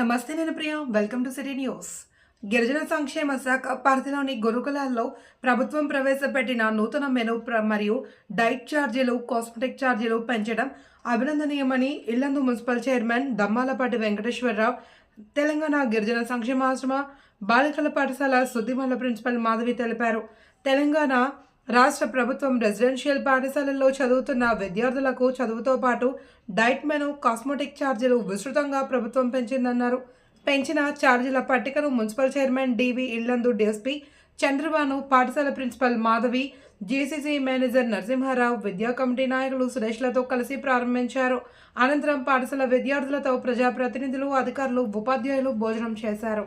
నమస్తే నేను Priya. Welcome to City News గిరిజన సంక్షేమ శాఖ పరిధిలోని గురుకులాల్లో ప్రభుత్వం ప్రవేశపెట్టిన నూతన మెను మరియు డైట్ ఛార్జీలు కాస్మెటిక్ ఛార్జీలు పెంచడం అభినందనీయమని ఇల్లందు మున్సిపల్ చైర్మన్ దమ్మాలపాటి వెంకటేశ్వరరావు తెలంగాణ గిరిజన సంక్షేమాశ్రమ బాలికల పాఠశాల సుద్దిమల్ల ప్రిన్సిపల్ మాధవి తెలిపారు. తెలంగాణ రాష్ట్ర ప్రభుత్వం రెసిడెన్షియల్ పాఠశాలల్లో చదువుతున్న విద్యార్థులకు చదువుతో పాటు డైట్ మెను కాస్మెటిక్ ఛార్జీలు విస్తృతంగా ప్రభుత్వం పెంచిందన్నారు. పెంచిన ఛార్జీల పట్టికను municipal chairman DV Yellandu DSP Chandrabhanu పాఠశాల principal Madhavi GCC manager Narasimharao విద్యా కమిటీ నాయకులు సురేష్లతో కలిసి ప్రారంభించారు. అనంతరం పాఠశాల విద్యార్థులతో ప్రజాప్రతినిధులు అధికారులు ఉపాధ్యాయులు భోజనం చేశారు.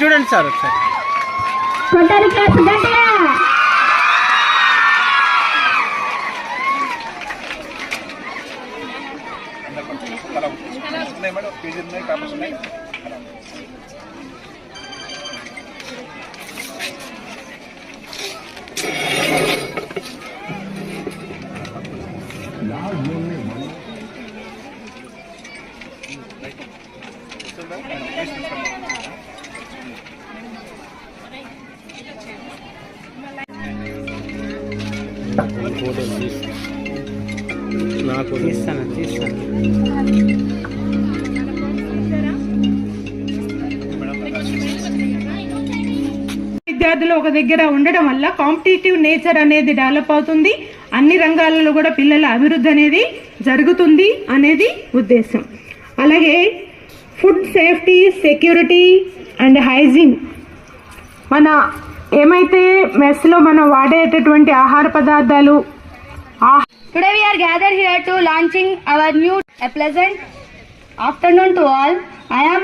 చూడండి సార్ ఒకసారి కొట్టాలి క్లాస్ విద్యార్థులు ఒక దగ్గర ఉండడం వల్ల కాంపిటేటివ్ నేచర్ అనేది డెవలప్ అవుతుంది. అన్ని రంగాలలో కూడా పిల్లల అభివృద్ధి అనేది జరుగుతుంది అనేది ఉద్దేశం. అలాగే food safety security and hygiene. మన ఏమైతే మెస్లో మనం వాడేటటువంటి ఆహార పదార్థాలు today we're gather here to launching our new our new a pleasant afternoon to all. I am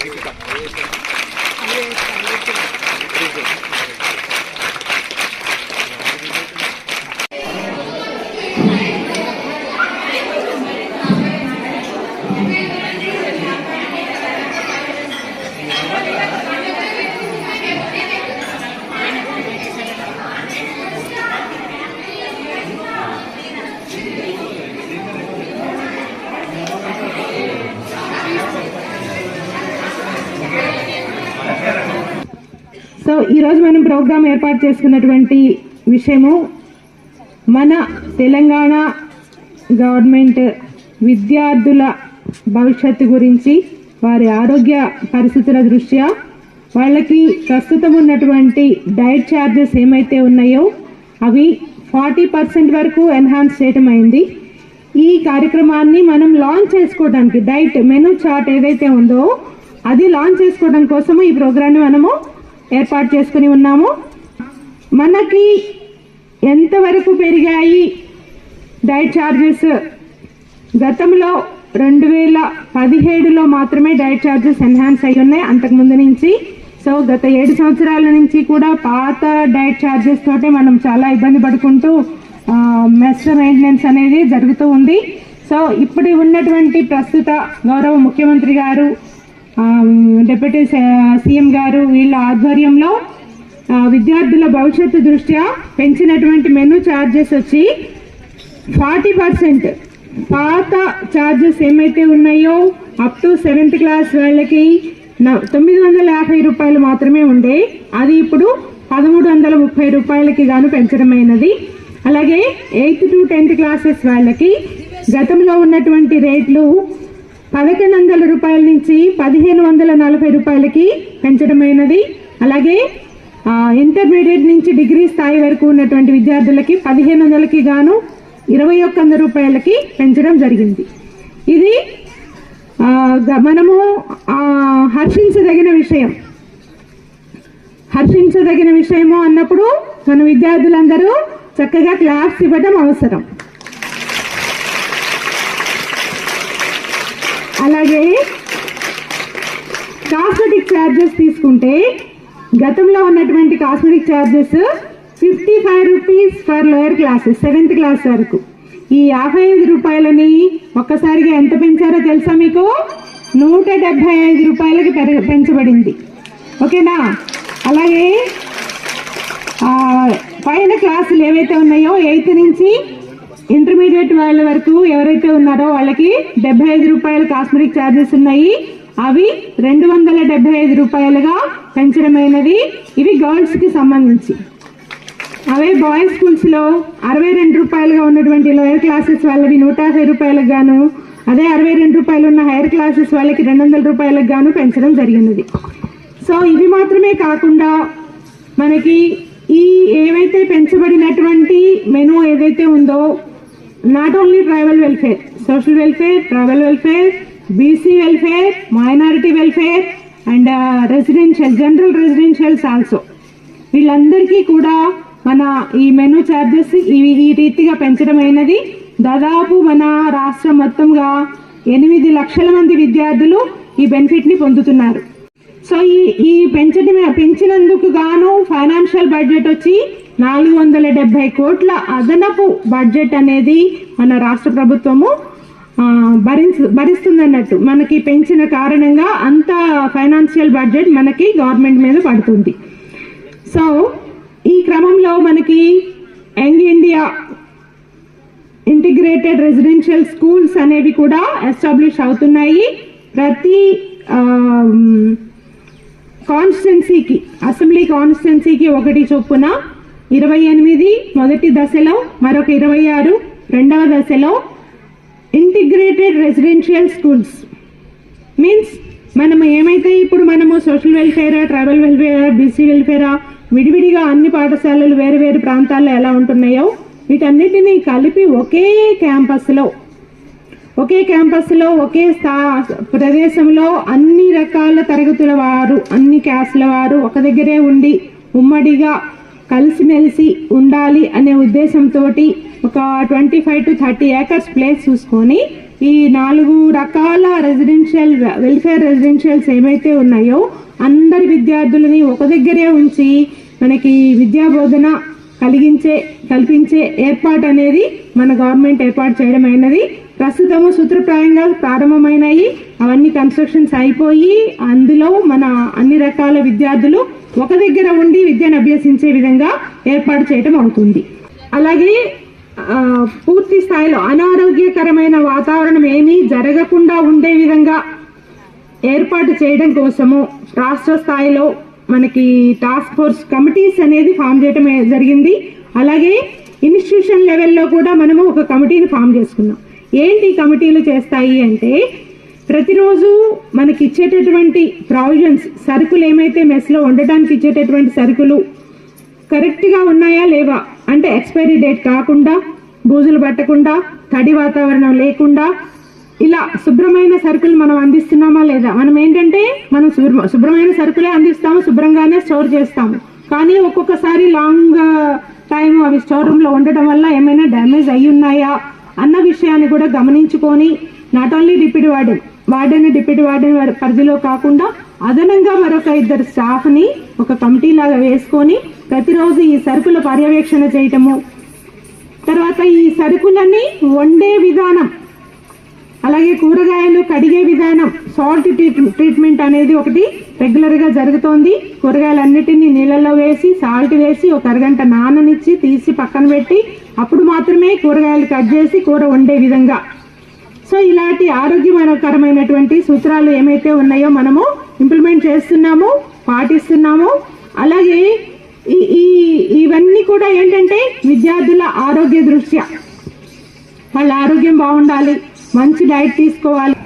Bilasasri. So ఈరోజు మనం ప్రోగ్రాం ఏర్పాటు చేసుకున్నటువంటి విషయము మన తెలంగాణ గవర్నమెంట్ విద్యార్థుల భవిష్యత్తు గురించి వారి ఆరోగ్య పరిస్థితుల దృష్ట్యా వాళ్ళకి ప్రస్తుతం ఉన్నటువంటి డైట్ ఛార్జెస్ ఏమైతే ఉన్నాయో అవి ఫార్టీ పర్సెంట్ వరకు ఎన్హాన్స్ చేయటం అయింది. ఈ కార్యక్రమాన్ని మనం లాంచ్ చేసుకోవడానికి డైట్ మెనూ చార్ట్ ఏదైతే ఉందో అది లాంచ్ చేసుకోవడం కోసము ఈ ప్రోగ్రాన్ని మనము ఏర్పాటు చేసుకుని ఉన్నాము. మనకి ఎంతవరకు పెరిగాయి డైట్ ఛార్జెస్ గతంలో రెండు వేల పదిహేడులో మాత్రమే డైట్ ఛార్జెస్ ఎన్హాన్స్ అయి ఉన్నాయి. అంతకుముందు నుంచి సో గత ఏడు సంవత్సరాల నుంచి కూడా పాత డైట్ ఛార్జెస్ తోటే మనం చాలా ఇబ్బంది పడుకుంటూ మెస్ మెయింటెనెన్స్ అనేది జరుగుతూ ఉంది. సో ఇప్పుడు ఉన్నటువంటి ప్రస్తుత గౌరవ ముఖ్యమంత్రి గారు డిప్యూటీ సీఎం గారు వీళ్ళ ఆధ్వర్యంలో విద్యార్థుల భవిష్యత్తు దృష్ట్యా పెంచినటువంటి మెనూ ఛార్జెస్ వచ్చి ఫార్టీ పర్సెంట్. పాత ఛార్జెస్ ఏమైతే ఉన్నాయో అప్ టు సెవెంత్ క్లాస్ వాళ్ళకి న- తొమ్మిది వందల యాభై రూపాయలు మాత్రమే ఉండే. అది ఇప్పుడు పదమూడు వందల ముప్పై రూపాయలకి గాను పెంచడమైనది. అలాగే ఎయిత్ టు టెన్త్ క్లాసెస్ వాళ్ళకి గతంలో ఉన్నటువంటి రేట్లు పదకొండు వందల రూపాయల నుంచి పదిహేను వందల నలభై రూపాయలకి పెంచడమైనది. అలాగే ఇంటర్మీడియట్ నుంచి డిగ్రీ స్థాయి వరకు ఉన్నటువంటి విద్యార్థులకి పదిహేను వందలకి గాను ఇరవై ఒక్క వంద రూపాయలకి పెంచడం జరిగింది. ఇది మనము హర్షించదగిన విషయం. హర్షించదగిన విషయము అన్నప్పుడు మన విద్యార్థులందరూ చక్కగా క్లాప్స్ ఇవ్వడం అవసరం. అలాగే కాస్మెటిక్ ఛార్జెస్ తీసుకుంటే గతంలో ఉన్నటువంటి cosmetic charges fifty five rupees for lower classes seventh class వరకు. ఈ యాభై ఐదు రూపాయలని ఒక్కసారిగా ఎంత పెంచారో తెలుసా మీకు? నూట డెబ్భై ఐదు రూపాయలకి పెర- పెంచబడింది. ఓకేనా? అలాగే పైన క్లాసులు ఏవైతే ఉన్నాయో ఎయిత్ నుంచి ఇంటర్మీడియట్ వాళ్ళ వరకు ఎవరైతే ఉన్నారో వాళ్ళకి డెబ్బై ఐదు రూపాయల కాస్మెటిక్ ఛార్జెస్ ఉన్నాయి. అవి రెండు వందల డెబ్బై ఐదు రూపాయలుగా పెంచడమైనది. ఇవి గర్ల్స్కి సంబంధించి. అవే బాయ్స్ స్కూల్స్లో అరవై రెండు రూపాయలుగా ఉన్నటువంటి లోయర్ క్లాసెస్ వాళ్ళవి నూట యాభై రూపాయలకు గాను అదే అరవై రెండు రూపాయలు ఉన్న హైయర్ క్లాసెస్ వాళ్ళకి రెండు వందల రూపాయలకు గాను పెంచడం జరిగినది. సో ఇవి మాత్రమే కాకుండా మనకి ఈ ఏవైతే పెంచబడినటువంటి మెనూ ఏదైతే ఉందో not only tribal welfare social welfare tribal welfare BC welfare minority welfare and residential general residentials also వీళ్ళందరికీ కూడా మన ఈ మెనూ ఛార్జెస్ ఇవి ఈ రీతిగా పెంచడం అయినది. దాదాపు మన రాష్ట్రం మొత్తంగా ఎనిమిది లక్షల మంది విద్యార్థులు ఈ బెనిఫిట్ని పొందుతున్నారు. సో ఈ ఈ పెంచడం పెంచినందుకు గాను ఫైనాన్షియల్ బడ్జెట్ వచ్చి నాలుగు వందల డెబ్బై కోట్ల అదనపు బడ్జెట్ అనేది మన రాష్ట్ర ప్రభుత్వము భరించు భరిస్తుందన్నట్టు. మనకి పెంచిన కారణంగా అంత ఫైనాన్షియల్ బడ్జెట్ మనకి గవర్నమెంట్ మీద పడుతుంది. సో ఈ క్రమంలో మనకి young India integrated residential schools అనేవి కూడా ఎస్టాబ్లిష్ అవుతున్నాయి. ప్రతి కాన్స్టిట్యున్సీకి అసెంబ్లీ కాన్స్టిట్యున్సీకి ఒకటి చొప్పున ఇరవై ఎనిమిది మొదటి దశలో మరొక ఇరవై ఆరు రెండవ దశలో ఇంటిగ్రేటెడ్ రెసిడెన్షియల్ స్కూల్స్. మీన్స్ మనం ఏమైతే ఇప్పుడు మనము సోషల్ వెల్ఫేరా ట్రైబల్ వెల్ఫేర్ బీసీ వెల్ఫేరా విడివిడిగా అన్ని పాఠశాలలు వేరు వేరు ప్రాంతాల్లో ఎలా ఉంటున్నాయో వీటన్నిటినీ కలిపి ఒకే క్యాంపస్లో ఒకే క్యాంపస్లో ఒకే స్థా ప్రదేశంలో అన్ని రకాల తరగతుల వారు అన్ని క్యాస్ల వారు ఒక దగ్గరే ఉండి ఉమ్మడిగా కలిసిమెలిసి ఉండాలి అనే ఉద్దేశంతో ఒక twenty five to thirty acres place చూసుకొని ఈ నాలుగు రకాల రెసిడెన్షియల్ వెల్ఫేర్ రెసిడెన్షియల్స్ ఏమైతే ఉన్నాయో అందరి విద్యార్థులని ఒక దగ్గరే ఉంచి మనకి విద్యా బోధన కలిగించే కల్పించే ఏర్పాటు అనేది మన గవర్నమెంట్ ఏర్పాటు చేయడం అయినది ప్రస్తుతము సూత్రప్రాయంగా ప్రారంభమైనాయి. అవన్నీ కన్స్ట్రక్షన్స్ అయిపోయి అందులో మన అన్ని రకాల విద్యార్థులు ఒక దగ్గర ఉండి విద్యను అభ్యసించే విధంగా ఏర్పాటు చేయడం అవుతుంది. అలాగే పూర్తి స్థాయిలో అనారోగ్యకరమైన వాతావరణం ఏమీ జరగకుండా ఉండే విధంగా ఏర్పాటు చేయడం కోసము రాష్ట్ర స్థాయిలో మనకి టాస్క్ ఫోర్స్ కమిటీస్ అనేది ఫామ్ చేయడం జరిగింది. అలాగే ఇన్స్టిట్యూషన్ లెవెల్లో కూడా మనము ఒక కమిటీని ఫామ్ చేసుకున్నాం. ఏంటి ఈ కమిటీలు చేస్తాయి అంటే ప్రతిరోజు మనకి ఇచ్చేటటువంటి ప్రావిజన్స్ సరుకులు ఏమైతే మెస్లో ఉండటానికి ఇచ్చేటటువంటి సరుకులు కరెక్ట్గా ఉన్నాయా లేవా? అంటే ఎక్స్పైరీ డేట్ కాకుండా బూజులు పట్టకుండా తడి వాతావరణం లేకుండా ఇలా శుభ్రమైన సరుకులు మనం అందిస్తున్నామా లేదా? మనం ఏంటంటే మనం శుభ్ర శుభ్రమైన సరుకులే అందిస్తాము శుభ్రంగానే స్టోర్ చేస్తాము. కానీ ఒక్కొక్కసారి లాంగ్ టైం అవి స్టోర్ రూమ్లో ఉండటం వల్ల ఏమైనా డ్యామేజ్ అయి ఉన్నాయా అన్న విషయాన్ని కూడా గమనించుకొని not only deputy warden warden deputy warden పరిధిలో కాకుండా అదనంగా మరొక ఇద్దరు స్టాఫ్ని ఒక కమిటీ లాగా వేసుకొని ప్రతిరోజు ఈ సరుకుల పర్యవేక్షణ చేయటము. తర్వాత ఈ సరుకులన్నీ వండే విధానం అలాగే కూరగాయలు కడిగే విధానం సాల్ట్ ట్రీట్మెంట్ అనేది ఒకటి రెగ్యులర్గా జరుగుతోంది. కూరగాయలన్నిటినీ నీళ్ళల్లో వేసి సాల్ట్ వేసి ఒక అరగంట నాననిచ్చి తీసి పక్కన పెట్టి అప్పుడు మాత్రమే కూరగాయలు కట్ చేసి కూర వండే విధంగా. సో ఇలాంటి ఆరోగ్యకరమైనటువంటి సూత్రాలు ఏమైతే ఉన్నాయో మనము ఇంప్లిమెంట్ చేస్తున్నాము పాటిస్తున్నాము. అలాగే ఈ- ఈ ఇవన్నీ కూడా ఏంటంటే విద్యార్థుల ఆరోగ్య దృష్ట్యా. వాళ్ళ ఆరోగ్యం బాగుండాలి. మంచి డైట్ తీసుకోవాలి.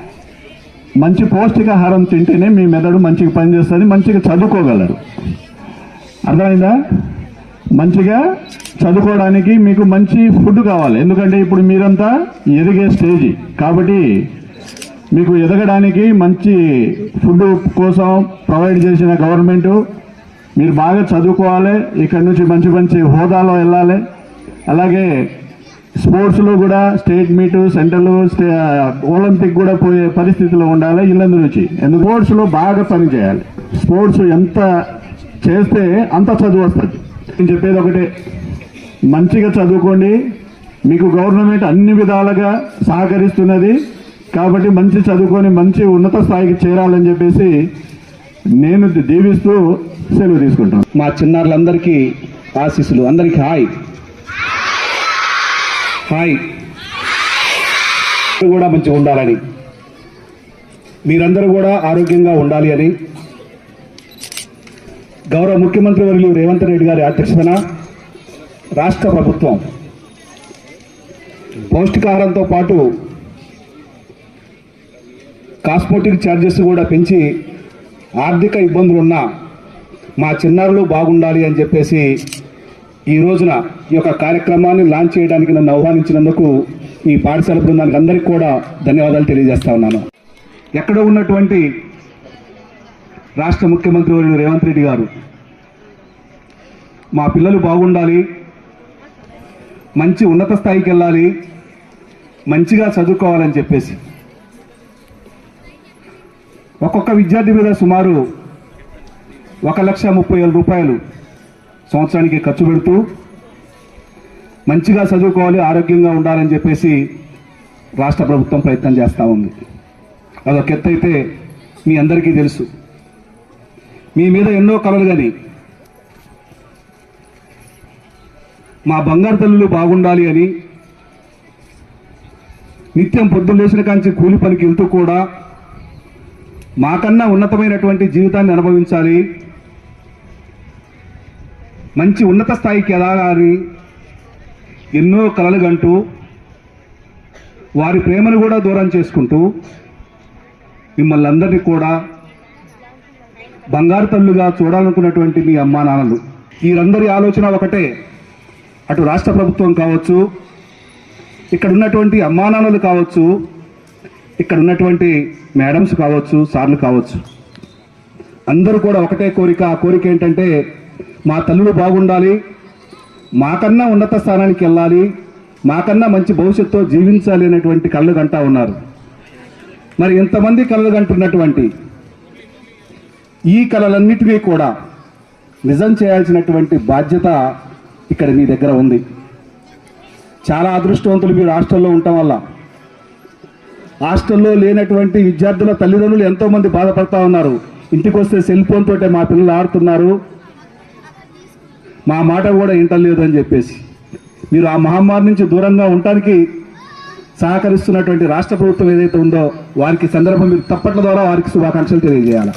మంచి పౌష్టికాహారం తింటేనే మీ మెదడు మంచిగా పనిచేస్తుంది మంచిగా చదువుకోగలరు. అర్థమైందా? మంచిగా చదువుకోవడానికి మీకు మంచి ఫుడ్ కావాలి. ఎందుకంటే ఇప్పుడు మీరంతా ఎదిగే స్టేజ్ కాబట్టి మీకు ఎదగడానికి మంచి ఫుడ్ కోసం ప్రొవైడ్ చేసిన గవర్నమెంట్ మీరు బాగా చదువుకోవాలి. ఇక్కడి నుంచి మంచి మంచి హోదాలో వెళ్ళాలి. అలాగే స్పోర్ట్స్లో కూడా స్టేట్ మీటు సెంట్రల్ ఒలింపిక్ కూడా పోయే పరిస్థితిలో ఉండాలి ఇల్లందు నుంచి. ఎందుకు? స్పోర్ట్స్లో బాగా పని చేయాలి. స్పోర్ట్స్ ఎంత చేస్తే అంత చదువు వస్తుంది. నేను చెప్పేది ఒకటే. మంచిగా చదువుకోండి. మీకు గవర్నమెంట్ అన్ని విధాలుగా సహకరిస్తున్నది. కాబట్టి మంచి చదువుకొని మంచి ఉన్నత స్థాయికి చేరాలని చెప్పేసి నేను దీవిస్తూ సెలవు తీసుకుంటాను మా చిన్నారులందరికీ ఆశీస్సులు. అందరికీ హాయ్. హాయ్. కూడా మంచిగా ఉండాలని. మీరందరూ కూడా ఆరోగ్యంగా ఉండాలి అని. గౌరవ ముఖ్యమంత్రి వర్యులు రేవంత్ రెడ్డి గారి అధ్యక్షతన రాష్ట్ర ప్రభుత్వం పౌష్టికాహారంతో పాటు కాస్మోటిక్ ఛార్జెస్ కూడా పెంచి ఆర్థిక ఇబ్బందులున్న మా చిన్నారులు బాగుండాలి అని చెప్పేసి ఈ రోజున ఈ యొక్క కార్యక్రమాన్ని లాంచ్ చేయడానికి నన్ను ఆహ్వానించినందుకు ఈ పాఠశాల బృందానికి అందరికీ కూడా ధన్యవాదాలు తెలియజేస్తా ఉన్నాను. ఎక్కడ ఉన్నటువంటి రాష్ట్ర ముఖ్యమంత్రి వర్యులు రేవంత్ రెడ్డి గారు మా పిల్లలు బాగుండాలి మంచి ఉన్నత స్థాయికి వెళ్ళాలి మంచిగా చదువుకోవాలని చెప్పేసి. ఒక్కొక్క విద్యార్థి మీద సుమారు ఒక లక్ష ముప్పై వేల రూపాయలు సంవత్సరానికి ఖర్చు పెడుతూ మంచిగా చదువుకోవాలి ఆరోగ్యంగా ఉండాలని చెప్పేసి రాష్ట్ర ప్రభుత్వం ప్రయత్నం చేస్తూ ఉంది. అదొక ఎత్తైతే మీ అందరికీ తెలుసు. మీ మీద ఎన్నో కలలు కానీ మా బంగారు తల్లులు బాగుండాలి అని నిత్యం పొద్దున్న లేచిన కాంచి కూలి పనికి వెళ్తూ కూడా మాకన్నా ఉన్నతమైనటువంటి జీవితాన్ని అనుభవించాలి. మంచి ఉన్నత స్థాయికి ఎదగాలని ఎన్నో కలలు గంటూ వారి ప్రేమను కూడా దూరం చేసుకుంటూ మిమ్మల్ని అందరినీ కూడా బంగారు తల్లుగా చూడాలనుకున్నటువంటి మీ అమ్మా నాన్నలు. వీరందరి ఆలోచన ఒకటే. అటు రాష్ట్ర ప్రభుత్వం కావచ్చు ఇక్కడ ఉన్నటువంటి అమ్మా నాన్నలు కావచ్చు ఇక్కడ ఉన్నటువంటి మేడమ్స్ కావచ్చు సార్లు కావచ్చు. అందరూ కూడా ఒకటే కోరిక ఆ కోరిక ఏంటంటే మా తల్లులు బాగుండాలి. మాకన్నా ఉన్నత స్థానానికి వెళ్ళాలి. మాకన్నా మంచి భవిష్యత్తుతో జీవించాలి అనేటువంటి కళ్ళు కంటా ఉన్నారు. మరి ఇంతమంది కళ్ళు కంటున్నటువంటి ఈ కళలన్నిటినీ కూడా నిజం చేయాల్సినటువంటి బాధ్యత ఇక్కడ మీ దగ్గర ఉంది. చాలా అదృష్టవంతులు మీరు హాస్టల్లో ఉండటం వల్ల. హాస్టల్లో లేనటువంటి విద్యార్థుల తల్లిదండ్రులు ఎంతోమంది బాధపడతా ఉన్నారు. ఇంటికి వస్తే సెల్ ఫోన్ తోటే మా పిల్లలు ఆడుతున్నారు. మా మాట కూడా వింటలేదు అని చెప్పేసి. మీరు ఆ మహమ్మారి నుంచి దూరంగా ఉండటానికి సహకరిస్తున్నటువంటి రాష్ట్ర ప్రభుత్వం ఏదైతే ఉందో వారికి సందర్భం మీరు తప్పట్ల ద్వారా వారికి శుభాకాంక్షలు తెలియజేయాలి?